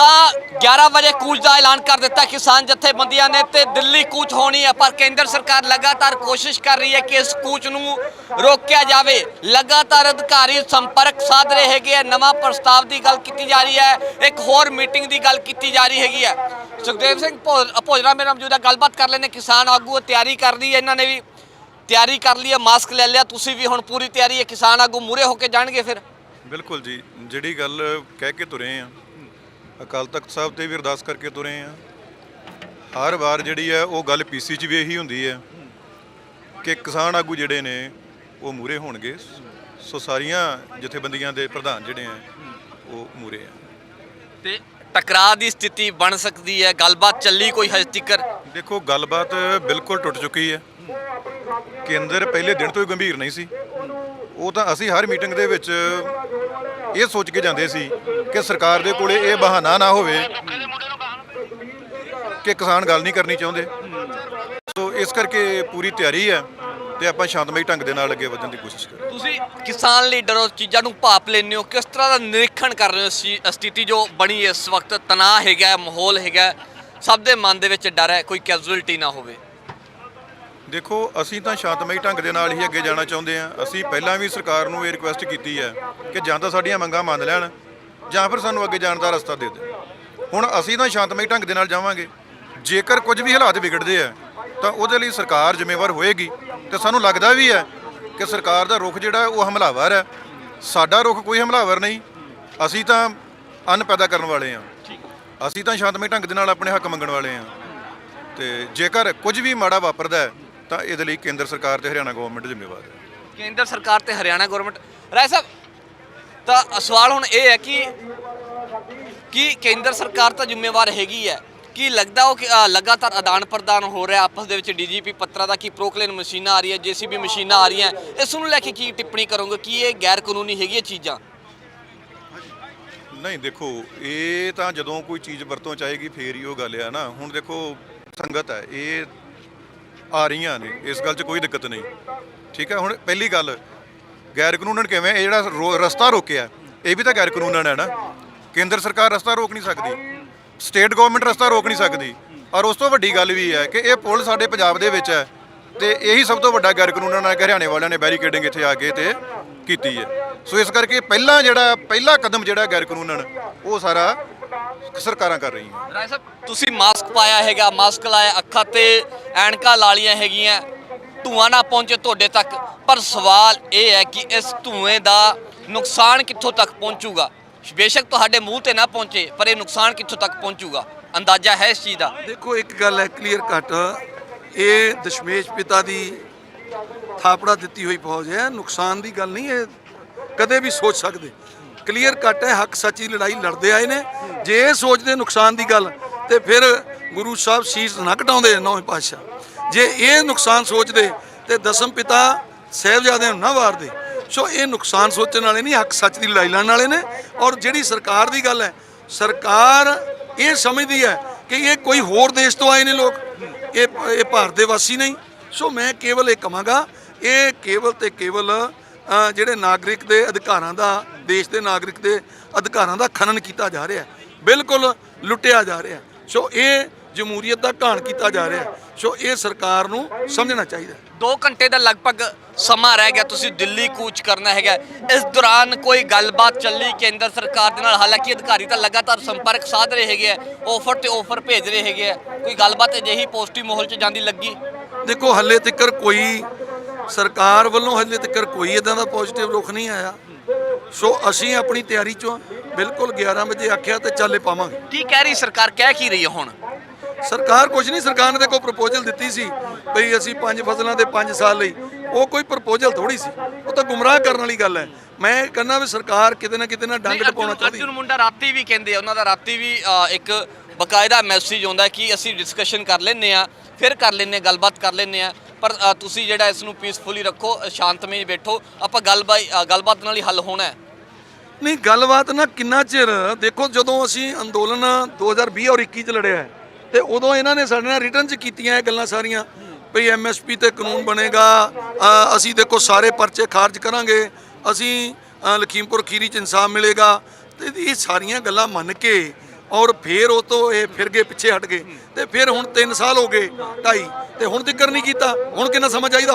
ਤਾਂ 11 ਵਜੇ ਕੂਚ ਦਾ ਐਲਾਨ ਕਰ ਦਿੱਤਾ ਕਿਸਾਨ ਜਥੇਬੰਦੀਆਂ ਨੇ ਤੇ ਦਿੱਲੀ ਕੂਚ ਹੋਣੀ ਹੈ, ਪਰ ਕੇਂਦਰ ਸਰਕਾਰ ਲਗਾਤਾਰ ਕੋਸ਼ਿਸ਼ ਕਰ ਰਹੀ ਹੈ ਕਿ ਇਸ ਕੂਚ ਨੂੰ ਰੋਕਿਆ ਜਾਵੇ। ਲਗਾਤਾਰ ਅਧਿਕਾਰੀ ਸੰਪਰਕ ਸਾਧ ਰਹੇ ਹੈਗੇ ਆ। ਨਵਾਂ ਪ੍ਰਸਤਾਵ ਦੀ ਗੱਲ ਕੀਤੀ ਜਾ ਰਹੀ ਹੈ, ਇੱਕ ਹੋਰ ਮੀਟਿੰਗ ਦੀ ਗੱਲ ਕੀਤੀ ਜਾ ਰਹੀ ਹੈਗੀ ਹੈ। ਸੁਖਦੇਵ ਸਿੰਘ ਭੋ- ਭੋਜਰਾ ਮੇਰਾ ਮੌਜੂਦਾ ਗੱਲਬਾਤ ਕਰ ਲੈਣੇ ਕਿਸਾਨ ਆਗੂ ਤਿਆਰੀ ਕਰ ਲਈ ਇਹਨਾਂ ਨੇ ਵੀ ਤਿਆਰੀ ਕਰ ਲਈ ਹੈ, ਮਾਸਕ ਲੈ ਲਿਆ। ਤੁਸੀਂ ਵੀ ਹੁਣ ਪੂਰੀ ਤਿਆਰੀ ਹੈ, ਕਿਸਾਨ ਆਗੂ ਮੂਰੇ ਹੋ ਕੇ ਜਾਣਗੇ ਫਿਰ? ਬਿਲਕੁਲ ਜੀ, ਜਿਹੜੀ ਗੱਲ ਕਹਿ ਕੇ ਤੁਰੇ ਆ ਅਕਾਲ ਤਖਤ ਸਾਹਿਬ ਤੇ ਵੀ ਅਰਦਾਸ ਕਰਕੇ ਤੁਰੇ ਆ। ਹਰ ਵਾਰ ਜਿਹੜੀ ਹੈ ਉਹ ਗੱਲ ਪੀਸੀ 'ਚ ਵੀ ਇਹੀ ਹੁੰਦੀ ਹੈ ਕਿ ਕਿਸਾਨ ਆਗੂ ਜਿਹੜੇ ਨੇ ਉਹ ਮੂਰੇ ਹੋਣਗੇ। ਸੋ ਸਾਰੀਆਂ ਜਥੇਬੰਦੀਆਂ ਦੇ ਪ੍ਰਧਾਨ ਜਿਹੜੇ ਆ ਉਹ ਮੂਰੇ ਆ ਤੇ ਟਕਰਾਅ ਦੀ ਸਥਿਤੀ ਬਣ ਸਕਦੀ ਹੈ? ਗੱਲਬਾਤ ਚੱਲੀ ਕੋਈ ਹਜੇ ਤੱਕ ਦੇਖੋ ਗੱਲਬਾਤ ਬਿਲਕੁਲ ਟੁੱਟ ਚੁੱਕੀ ਹੈ। ਕੇਂਦਰ ਪਹਿਲੇ ਦਿਨ ਤੋਂ ਹੀ ਗੰਭੀਰ ਨਹੀਂ ਸੀ। ਉਹ ਤਾਂ ਅਸੀਂ ਹਰ ਮੀਟਿੰਗ ਦੇ ਵਿੱਚ ਇਹ ਸੋਚ ਕੇ ਜਾਂਦੇ ਸੀ ਕਿ ਸਰਕਾਰ ਦੇ ਕੋਲੇ ਇਹ ਬਹਾਨਾ ਨਾ ਹੋਵੇ ਕਿ ਕਿਸਾਨ ਗੱਲ ਨਹੀਂ ਕਰਨੀ ਚਾਹੁੰਦੇ। ਸੋ ਇਸ ਕਰਕੇ ਪੂਰੀ ਤਿਆਰੀ ਹੈ ਤੇ ਆਪਾਂ ਸ਼ਾਂਤਮਈ ਢੰਗ ਦੇ ਨਾਲ ਅੱਗੇ ਵਧਣ ਦੀ ਕੋਸ਼ਿਸ਼ ਕਰਾਂਗੇ। ਤੁਸੀਂ ਕਿਸਾਨ ਲੀਡਰ ਹੋ, ਚੀਜ਼ਾਂ ਨੂੰ ਭਾਪ ਲੈਂਦੇ ਹੋ, ਕਿਸ ਤਰ੍ਹਾਂ ਦਾ ਨਿਰੀਖਣ ਕਰ ਰਹੇ ਹੋ ਸਥਿਤੀ ਜੋ ਬਣੀ ਇਸ ਵਕਤ? ਤਣਾਅ ਹੈਗਾ, ਮਾਹੌਲ ਹੈਗਾ, ਸਭ ਦੇ ਮਨ ਦੇ ਵਿੱਚ ਡਰ ਹੈ, ਕੋਈ ਕੈਜੂਅਲਟੀ ਨਾ ਹੋਵੇ। ਦੇਖੋ, ਅਸੀਂ ਤਾਂ ਸ਼ਾਂਤਮਈ ਢੰਗ ਦੇ ਨਾਲ ਹੀ ਅੱਗੇ ਜਾਣਾ ਚਾਹੁੰਦੇ ਹਾਂ। ਅਸੀਂ ਪਹਿਲਾਂ ਵੀ ਸਰਕਾਰ ਨੂੰ ਇਹ ਰਿਕੁਐਸਟ ਕੀਤੀ ਹੈ ਕਿ ਜਾਂ ਤਾਂ ਸਾਡੀਆਂ ਮੰਗਾਂ ਮੰਨ ਲੈਣ ਜਾਂ ਫਿਰ ਸਾਨੂੰ ਅੱਗੇ ਜਾਣ ਦਾ ਰਸਤਾ ਦੇ ਦੇ। ਹੁਣ ਅਸੀਂ ਤਾਂ ਸ਼ਾਂਤਮਈ ਢੰਗ ਦੇ ਨਾਲ ਜਾਵਾਂਗੇ। ਜੇਕਰ ਕੁਝ ਵੀ ਹਾਲਾਤ ਵਿਗੜਦੇ ਆ, ਤਾਂ ਉਹਦੇ ਲਈ ਸਰਕਾਰ ਜ਼ਿੰਮੇਵਾਰ ਹੋਏਗੀ। ਤੇ ਸਾਨੂੰ ਲੱਗਦਾ ਵੀ ਹੈ ਕਿ ਸਰਕਾਰ ਦਾ ਰੁਖ ਜਿਹੜਾ ਉਹ ਹਮਲਾਵਰ ਹੈ। ਸਾਡਾ ਰੁਖ ਕੋਈ ਹਮਲਾਵਰ ਨਹੀਂ। ਅਸੀਂ ਤਾਂ ਅੰਨ ਪੈਦਾ ਕਰਨ ਵਾਲੇ ਹਾਂ। ਅਸੀਂ ਤਾਂ ਸ਼ਾਂਤਮਈ ਢੰਗ ਦੇ ਨਾਲ ਆਪਣੇ ਹੱਕ ਮੰਗਣ ਵਾਲੇ ਹਾਂ। ਤੇ ਜੇਕਰ ਕੁਝ ਵੀ ਮਾੜਾ ਵਾਪਰਦਾ ਹੈ ਤਾਂ ਇਹਦੇ ਲਈ ਕੇਂਦਰ ਸਰਕਾਰ ਤੇ ਹਰਿਆਣਾ ਗਵਰਨਮੈਂਟ ਜ਼ਿੰਮੇਵਾਰ ਹੈ। ਕੇਂਦਰ ਸਰਕਾਰ ਤੇ ਹਰਿਆਣਾ ਗਵਰਨਮੈਂਟ ਰਾਏ ਸਾਹਿਬ ਤਾਂ ਸਵਾਲ ਹੁਣ ਇਹ ਹੈ ਕਿ ਕਿ ਕੇਂਦਰ ਸਰਕਾਰ ਤਾਂ ਜ਼ਿੰਮੇਵਾਰ ਹੈਗੀ ਹੈ? ਕੀ ਲੱਗਦਾ ਉਹ ਕਿ ਅ, ਲਗਾਤਾਰ ਆਦਾਨ ਪ੍ਰਦਾਨ ਹੋ ਰਿਹਾ ਆਪਸ ਦੇ ਵਿੱਚ ਡੀਜੀਪੀ ਪੱਤਰਾਂ ਦਾ ਕੀ ਪ੍ਰੋਕਲੇਨ ਮਸ਼ੀਨਾਂ ਆ ਰਹੀਆਂ ਜੀਸੀਬੀ ਮਸ਼ੀਨਾਂ ਆ ਰਹੀਆਂ ਇਸ ਨੂੰ ਲੈ ਕੇ ਕੀ ਟਿੱਪਣੀ ਕਰੋਗੇ? ਕੀ ਇਹ ਗੈਰ ਕਾਨੂੰਨੀ ਹੈਗੀ ਇਹ ਚੀਜ਼ਾਂ? ਨਹੀਂ ਦੇਖੋ ਇਹ ਤਾਂ ਜਦੋਂ ਕੋਈ ਚੀਜ਼ ਵਰਤੋਂ ਚਾਹੇਗੀ ਫੇਰ ਹੀ ਉਹ ਗੱਲ ਆ ਨਾ। ਹੁਣ ਦੇਖੋ ਸੰਗਤ ਹੈ ਇਹ ਆ ਰਹੀਆਂ ਨੇ, ਇਸ ਗੱਲ 'ਚ ਕੋਈ ਦਿੱਕਤ ਨਹੀਂ। ਠੀਕ ਹੈ, ਹੁਣ ਪਹਿਲੀ ਗੱਲ ਗੈਰ ਕਾਨੂੰਨਨ ਕਿਵੇਂ, ਇਹ ਜਿਹੜਾ ਰੋ- ਰਸਤਾ ਰੋਕਿਆ, ਇਹ ਵੀ ਤਾਂ ਗੈਰ ਕਾਨੂੰਨਨ ਹੈ ਨਾ। ਕੇਂਦਰ ਸਰਕਾਰ ਰਸਤਾ ਰੋਕ ਨਹੀਂ ਸਕਦੀ, ਸਟੇਟ ਗਵਰਨਮੈਂਟ ਰਸਤਾ ਰੋਕ ਨਹੀਂ ਸਕਦੀ। ਔਰ ਉਸ ਤੋਂ ਵੱਡੀ ਗੱਲ ਵੀ ਹੈ ਕਿ ਇਹ ਪੁਲ ਸਾਡੇ ਪੰਜਾਬ ਦੇ ਵਿੱਚ ਹੈ ਤੇ ਇਹੀ ਸਭ ਤੋਂ ਵੱਡਾ ਗੈਰ ਕਾਨੂੰਨਨ ਹੈ ਕਿ ਹਰਿਆਣੇ ਵਾਲਿਆਂ ਨੇ ਬੈਰੀਕੇਡਿੰਗ ਇੱਥੇ ਆ ਕੇ ਤੇ ਕੀਤੀ ਹੈ। ਸੋ ਇਸ ਕਰਕੇ ਪਹਿਲਾਂ ਜਿਹੜਾ, ਪਹਿਲਾ ਕਦਮ ਜਿਹੜਾ ਗੈਰ ਕਾਨੂੰਨਨ ਉਹ ਸਾਰਾ ਸਰਕਾਰਾਂ ਕਰ ਰਹੀਆਂ। ਰਾਏ ਸਾਹਿਬ ਤੁਸੀਂ ਮਾਸਕ ਪਾਇਆ ਹੈਗਾ ਮਾਸਕ ਲਾਇਆ ਅੱਖਾਂ ਤੇ ਐਨਕਾਂ ਲਾਲੀਆਂ ਹੈਗੀਆਂ ਧੂਆਂ ਨਾ ਪਹੁੰਚੇ ਤੁਹਾਡੇ ਤੱਕ। ਪਰ ਸਵਾਲ ਇਹ ਹੈ ਕਿ ਇਸ ਧੂਏ ਦਾ ਨੁਕਸਾਨ ਕਿੱਥੋਂ ਤੱਕ ਪਹੁੰਚੂਗਾ? ਬੇਸ਼ੱਕ ਤੁਹਾਡੇ ਮੂੰਹ ਤੇ ਨਾ ਪਹੁੰਚੇ ਪਰ ਇਹ ਨੁਕਸਾਨ ਕਿੱਥੋਂ ਤੱਕ ਪਹੁੰਚੂਗਾ? ਅੰਦਾਜ਼ਾ ਹੈ ਇਸ ਚੀਜ਼ ਦਾ। ਦੇਖੋ ਇੱਕ ਗੱਲ ਹੈ ਕਲੀਅਰ ਕੱਟ ਇਹ ਦਸ਼ਮੇਸ਼ ਪਿਤਾ ਦੀ ਥਾਪੜਾ ਦਿੱਤੀ ਹੋਈ ਫੌਜ ਹੈ। ਨੁਕਸਾਨ ਦੀ ਗੱਲ ਨਹੀਂ ਇਹ ਕਦੇ ਵੀ ਸੋਚ ਸਕਦੇ। ਕਲੀਅਰ ਕੱਟ ਹੈ ਹੱਕ ਸੱਚ ਲੜਾਈ ਲੜਦੇ ਆਏ ਨੇ। ਜੇ ਇਹ ਸੋਚਦੇ ਨੁਕਸਾਨ ਦੀ ਗੱਲ ਤੇ ਫਿਰ ਗੁਰੂ ਸਾਹਿਬ ਸੀਸ ਨਾ ਘਟਾਉਂਦੇ ਨੌਵੇਂ ਪਾਤਸ਼ਾਹ। ਜੇ ਇਹ ਨੁਕਸਾਨ ਸੋਚਦੇ ਤੇ ਦਸਮ ਪਿਤਾ ਸਾਹਿਬਜ਼ਾਦਿਆਂ ਨੂੰ ਨਾ ਵਾਰਦੇ, ਸੋ ਇਹ ਨੁਕਸਾਨ ਸੋਚਣ ਵਾਲੇ ਨਹੀਂ, ਹੱਕ ਸੱਚ ਦੀ ਲੜਾਈ ਲੜਨ ਵਾਲੇ ਨੇ। ਔਰ ਜਿਹੜੀ ਸਰਕਾਰ ਦੀ ਗੱਲ ਹੈ, ਸਰਕਾਰ ਇਹ ਸਮਝਦੀ ਹੈ ਕਿ ਇਹ ਕੋਈ ਹੋਰ ਦੇਸ਼ ਤੋਂ ਆਏ ਨੇ ਲੋਕ, ਇਹ ਇਹ ਭਾਰਤ ਦੇ ਵਾਸੀ ਨਹੀਂ। ਸੋ ਮੈਂ ਕੇਵਲ ਇਹ ਕਹਾਂਗਾ, ਇਹ ਕੇਵਲ ਤੇ ਕੇਵਲ ਜਿਹੜੇ ਨਾਗਰਿਕ ਦੇ ਅਧਿਕਾਰਾਂ ਦਾ, ਦੇਸ਼ ਦੇ ਨਾਗਰਿਕ ਦੇ ਅਧਿਕਾਰਾਂ ਦਾ ਖਨਨ ਕੀਤਾ ਜਾ ਰਿਹਾ ਹੈ। ਬਿਲਕੁਲ ਲੁੱਟਿਆ ਜਾ ਰਿਹਾ। ਸੋ ਇਹ ਜਮਹੂਰੀਅਤ ਦਾ ਘਾਣ ਕੀਤਾ ਜਾ ਰਿਹਾ। ਸੋ ਇਹ ਸਰਕਾਰ ਨੂੰ ਸਮਝਣਾ ਚਾਹੀਦਾ ਹੈ। 2 ਘੰਟੇ ਦਾ ਲਗਭਗ ਸਮਾਂ ਰਹਿ ਗਿਆ ਤੁਸੀਂ ਦਿੱਲੀ ਕੂਚ ਕਰਨਾ ਹੈਗਾ ਇਸ ਦੌਰਾਨ ਕੋਈ ਗੱਲਬਾਤ ਚੱਲੀ ਕੇਂਦਰ ਸਰਕਾਰ ਦੇ ਨਾਲ ਹਾਲਾਂਕਿ ਅਧਿਕਾਰੀ ਤਾਂ ਲਗਾਤਾਰ ਸੰਪਰਕ ਸਾਧ ਰਹੇ ਹੈਗੇ ਆ ਆਫਰ ਤੇ ਆਫਰ ਭੇਜ ਰਹੇ ਹੈਗੇ ਆ ਕੋਈ ਗੱਲਬਾਤ ਅਜਿਹੀ ਪੋਜ਼ਿਟਿਵ ਮਾਹੌਲ 'ਚ ਜਾਂਦੀ ਲੱਗੀ ਦੇਖੋ ਹੱਲੇ ਤੱਕ ਕੋਈ ਸਰਕਾਰ ਵੱਲੋਂ ਹੱਲੇ ਤੱਕ ਕੋਈ ਇਦਾਂ ਦਾ ਪੋਜ਼ਿਟਿਵ ਰੁਖ ਨਹੀਂ ਆਇਆ ਸੋ ਅਸੀਂ ਆਪਣੀ ਤਿਆਰੀ ਚੋਂ। ਬਿਲਕੁਲ 11 ਵਜੇ ਆਖਿਆ ਤੇ ਚੱਲੇ ਪਾਵਾਂਗੇ। ਕੀ ਕਹਿ ਰਹੀ ਸਰਕਾਰ? ਕਹਿ ਕੀ ਰਹੀ ਹੈ ਹੁਣ? ਸਰਕਾਰ ਕੁਝ ਨਹੀਂ ਸਰਕਾਰ ਨੇ ਦੇਖੋ ਪ੍ਰਪੋਜ਼ਲ ਦਿੱਤੀ ਸੀ ਭਈ ਅਸੀਂ ਪੰਜ ਫਸਲਾਂ ਦੇ 5 ਸਾਲ ਲਈ ਉਹ ਕੋਈ ਪ੍ਰਪੋਜ਼ਲ ਥੋੜੀ ਸੀ। ਉਹ ਤਾਂ ਗੁੰਮਰਾਹ ਕਰਨ ਵਾਲੀ ਗੱਲ ਹੈ। ਮੈਂ ਕਹਿੰਦਾ ਵੀ ਸਰਕਾਰ ਕਿਤੇ ਨਾ ਕਿਤੇ ਨਾ ਡੰਗ ਟਪਾਉਣਾ ਚਾਹਦੀ ਅਰਜੁਨ ਮੁੰਡਾ ਰਾਤੀ ਵੀ ਕਹਿੰਦੇ ਆ ਉਹਨਾਂ ਦਾ ਰਾਤੀ ਵੀ ਇੱਕ ਬਕਾਇਦਾ ਮੈਸੇਜ ਆਉਂਦਾ ਕਿ ਅਸੀਂ ਡਿਸਕਸ਼ਨ ਕਰ ਲੈਂਦੇ ਆ ਫਿਰ ਕਰ ਹਾਂ ਗੱਲਬਾਤ ਕਰ ਲੈਂਦੇ ਆ ਪਰ ਤੁਸੀਂ ਜਿਹੜਾ ਇਸ ਨੂੰ ਪੀਸਫੁਲੀ ਰੱਖੋ ਸ਼ਾਂਤਮਈ ਬੈਠੋ ਆਪਾਂ ਗੱਲਬਾਤ ਗੱਲਬਾਤ ਨਾਲ ਹੀ ਹੱਲ ਹੋਣਾ ਹੈ। ਨਹੀਂ ਗੱਲਬਾਤ ਨਾ ਕਿੰਨਾ ਚਿਰ ਦੇਖੋ ਜਦੋਂ ਅਸੀਂ ਅੰਦੋਲਨ 2020 ਔਰ 21 ਚ ਲੜਿਆ ਹੈ, ਤੇ ਉਦੋਂ ਇਹਨਾਂ ਨੇ ਸਾਡੇ ਨਾਲ ਰਿਟਰਨ ਚ ਕੀਤੀਆਂ ਇਹ ਗੱਲਾਂ ਸਾਰੀਆਂ। ਭਈ ਐਮਐਸਪੀ ਤੇ ਕਾਨੂੰਨ ਬਣੇਗਾ ਅਸੀਂ ਦੇਖੋ ਸਾਰੇ ਪਰਚੇ ਖਾਰਜ ਕਰਾਂਗੇ ਅਸੀਂ ਲਖੀਮਪੁਰ ਖੀਰੀ ਚ ਇਨਸਾਫ ਮਿਲੇਗਾ ਤੇ ਇਹ ਸਾਰੀਆਂ ਗੱਲਾਂ ਮੰਨ ਕੇ ਔਰ ਫਿਰ ਉਹ ਤੋਂ ਇਹ ਫਿਰ ਗਏ, ਪਿੱਛੇ ਹਟ ਗਏ। ਤੇ ਫਿਰ ਹੁਣ 3 ਸਾਲ ਹੋ ਗਏ, ਢਾਈ। ਤੇ ਹੁਣ ਜ਼ਿਕਰ ਨਹੀਂ ਕੀਤਾ, ਹੁਣ ਕਿੰਨਾ ਸਮਾਂ ਚਾਹੀਦਾ?